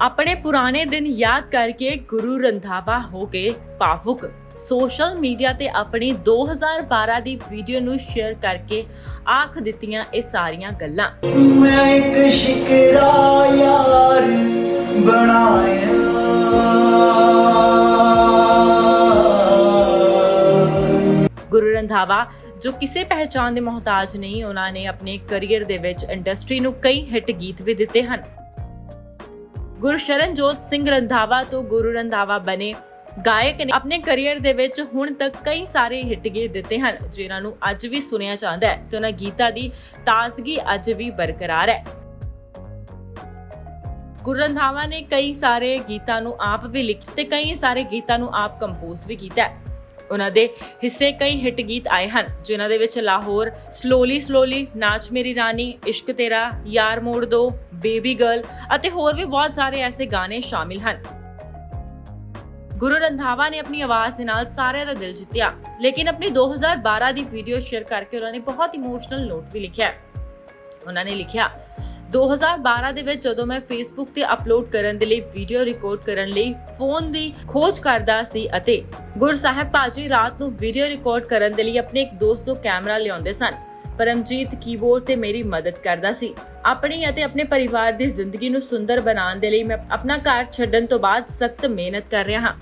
ਆਪਣੇ ਪੁਰਾਣੇ ਦਿਨ ਯਾਦ ਕਰਕੇ ਗੁਰੂ ਰੰਧਾਵਾ ਹੋ ਗਏ ਭਾਵੁਕ। ਸੋਸ਼ਲ ਮੀਡੀਆ ਤੇ ਆਪਣੀ 2012 ਦੀ ਵੀਡੀਓ ਨੂੰ ਸ਼ੇਅਰ ਕਰਕੇ ਆਖ ਦਿੱਤੀਆਂ ਇਹ ਸਾਰੀਆਂ ਗੱਲਾਂ। ਮੈਂ ਇੱਕ ਸ਼ਿਕਰਾ ਯਾਰ ਬਣਾਇਆ। ਗੁਰੂ ਰੰਧਾਵਾ ਜੋ ਕਿਸੇ ਪਹਿਚਾਨ ਦੇ ਮੁਹਤਾਜ ਨਹੀਂ, ਉਹਨਾਂ ਨੇ ਆਪਣੇ ਕੈਰੀਅਰ ਦੇ ਵਿੱਚ ਇੰਡਸਟਰੀ ਨੂੰ ਕਈ ਹਿੱਟ ਗੀਤ ਵੀ ਦਿੱਤੇ ਹਨ। ਗੁਰਸ਼ਰਨਜੋਤ ਸਿੰਘ ਰੰਧਾਵਾ ਤੋਂ ਗੁਰੂ ਰੰਧਾਵਾ ਬਣੇ ਗਾਇਕ ਨੇ ਆਪਣੇ ਕੈਰੀਅਰ ਦੇ ਵਿੱਚ ਹੁਣ ਤੱਕ ਕਈ ਸਾਰੇ ਹਿੱਟ ਗੀਤ ਦਿੱਤੇ ਹਨ, ਜਿਨ੍ਹਾਂ ਨੂੰ ਅੱਜ ਵੀ ਸੁਣਿਆ ਜਾਂਦਾ ਹੈ ਤੇ ਉਹਨਾਂ ਗੀਤਾਂ ਦੀ ਤਾਜ਼ਗੀ ਅੱਜ ਵੀ ਬਰਕਰਾਰ ਹੈ। ਗੁਰੂ ਰੰਧਾਵਾ ਨੇ ਕਈ ਸਾਰੇ ਗੀਤਾਂ ਨੂੰ ਆਪ ਵੀ ਲਿਖੇ ਤੇ ਕਈ ਸਾਰੇ ਗੀਤਾਂ ਨੂੰ ਆਪ ਕੰਪੋਜ਼ ਵੀ ਕੀਤਾ ਹੈ। ਉਹਨਾਂ ਦੇ ਹਿੱਸੇ ਕਈ ਹਿੱਟ ਗੀਤ ਆਏ ਹਨ, ਜਿਨ੍ਹਾਂ ਦੇ ਵਿੱਚ ਲਾਹੌਰ ਸਲੋਲੀ ਸਲੋਲੀ ਨਾਚ ਮੇਰੀ ਰਾਣੀ, ਇਸ਼ਕ ਤੇਰਾ, ਯਾਰ ਮੋੜ ਦੋ ਬੇਬੀ ਗਰਲ ਅਤੇ ਹੋਰ ਵੀ ਬਹੁਤ ਸਾਰੇ ਐਸੇ ਗਾਣੇ ਸ਼ਾਮਿਲ ਹਨ। ਗੁਰੂ ਰੰਧਾਵਾ ਨੇ ਆਪਣੀ ਆਵਾਜ਼ ਦੇ ਨਾਲ ਸਾਰਿਆਂ ਦਾ ਦਿਲ ਜਿੱਤਿਆ, ਲੇਕਿਨ ਆਪਣੀ 2012 ਦੀ ਵੀਡੀਓ ਸ਼ੇਅਰ ਕਰਕੇ ਉਹਨਾਂ ਨੇ ਬਹੁਤ ਇਮੋਸ਼ਨਲ ਨੋਟ ਵੀ ਲਿਖਿਆ। ਉਹਨਾਂ ਨੇ ਲਿਖਿਆ 2012 ਦੇ ਵਿੱਚ ਜਦੋਂ ਮੈਂ ਫੇਸਬੁੱਕ ਤੇ ਅਪਲੋਡ ਕਰਨ ਦੇ ਲਈ ਵੀਡੀਓ ਰਿਕਾਰਡ ਕਰਨ ਲਈ ਫੋਨ ਦੀ ਖੋਜ ਕਰਦਾ ਸੀ ਅਤੇ ਗੁਰਸਾਹਿਬ ਭਾਜੀ ਰਾਤ ਨੂੰ ਵੀਡੀਓ ਰਿਕਾਰਡ ਕਰਨ ਦੇ ਲਈ ਆਪਣੇ ਇੱਕ ਦੋਸਤ ਤੋਂ ਕੈਮਰਾ ਲਿਆਉਂਦੇ ਸਨ, ਪਰਮਜੀਤ ਕੀਬੋਰਡ ਤੇ ਮੇਰੀ ਮਦਦ ਕਰਦਾ ਸੀ। ਆਪਣੀ ਅਤੇ ਆਪਣੇ ਪਰਿਵਾਰ ਦੀ ਜ਼ਿੰਦਗੀ ਨੂੰ ਸੁੰਦਰ ਬਣਾਉਣ ਦੇ ਲਈ ਮੈਂ ਆਪਣਾ ਘਰ ਛੱਡਣ ਤੋਂ ਬਾਅਦ ਸਖਤ ਮਿਹਨਤ ਕਰ ਰਿਹਾ ਹਾਂ।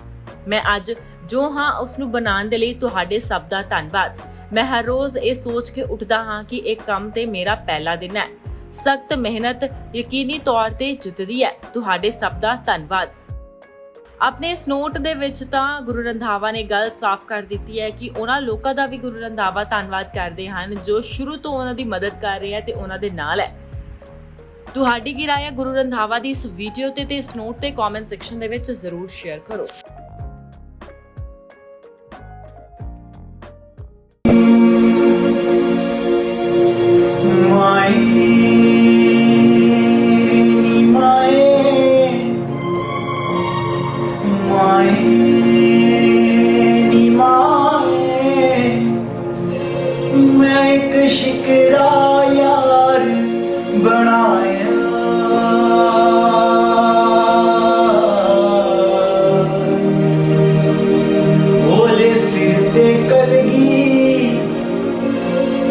ਮੈਂ ਅੱਜ ਜੋ ਹਾਂ ਉਸ ਨੂੰ ਬਣਾਉਣ ਦੇ ਲਈ ਤੁਹਾਡੇ ਸਭ ਦਾ ਧੰਨਵਾਦ। ਮੈਂ ਹਰ ਰੋਜ਼ ਇਹ ਸੋਚ ਕੇ ਉੱਠਦਾ ਹਾਂ ਕਿ ਇਹ ਕੰਮ ਤੇ ਮੇਰਾ ਪਹਿਲਾ ਦਿਨ ਹੈ। ਸਖਤ ਮਿਹਨਤ ਯਕੀਨੀ ਤੌਰ ਤੇ ਜਿੱਤਦੀ ਹੈ। ਤੁਹਾਡੇ ਸਭ ਦਾ ਧੰਨਵਾਦ। ਆਪਣੇ ਇਸ ਨੋਟ ਦੇ ਵਿੱਚ ਤਾਂ ਗੁਰੂ ਰੰਧਾਵਾ ਨੇ ਗੱਲ ਸਾਫ਼ ਕਰ ਦਿੱਤੀ ਹੈ ਕਿ ਉਹਨਾਂ ਲੋਕਾਂ ਦਾ ਵੀ ਗੁਰੂ ਰੰਧਾਵਾ ਧੰਨਵਾਦ ਕਰਦੇ ਹਨ, ਜੋ ਸ਼ੁਰੂ ਤੋਂ ਉਹਨਾਂ ਦੀ ਮਦਦ ਕਰ ਰਹੇ ਹੈ ਤੇ ਉਹਨਾਂ ਦੇ ਨਾਲ ਹੈ। ਤੁਹਾਡੀ ਕੀ ਰਾਏ ਹੈ? ਗੁਰੂ ਰੰਧਾਵਾ ਦੀ ਇਸ ਵੀਡੀਓ ਤੇ ਤੇ ਇਸ ਨੋਟ ਤੇ ਕਮੈਂਟ ਸੈਕਸ਼ਨ ਦੇ ਵਿੱਚ ਜ਼ਰੂਰ ਸ਼ੇਅਰ ਕਰੋ।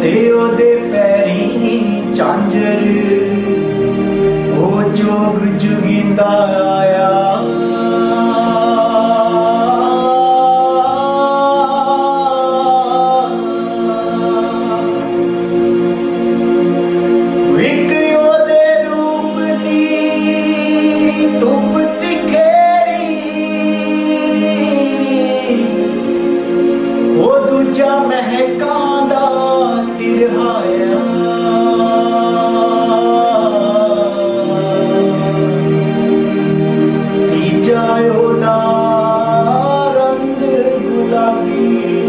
ਤੇ ਉਹਦੇ ਪੈਰੀ ਚਾਂਜਰ ਉਹ ਜੋਗ ਜੁਗਿੰਦਾ ਆਇਆ। रंग गुलाबी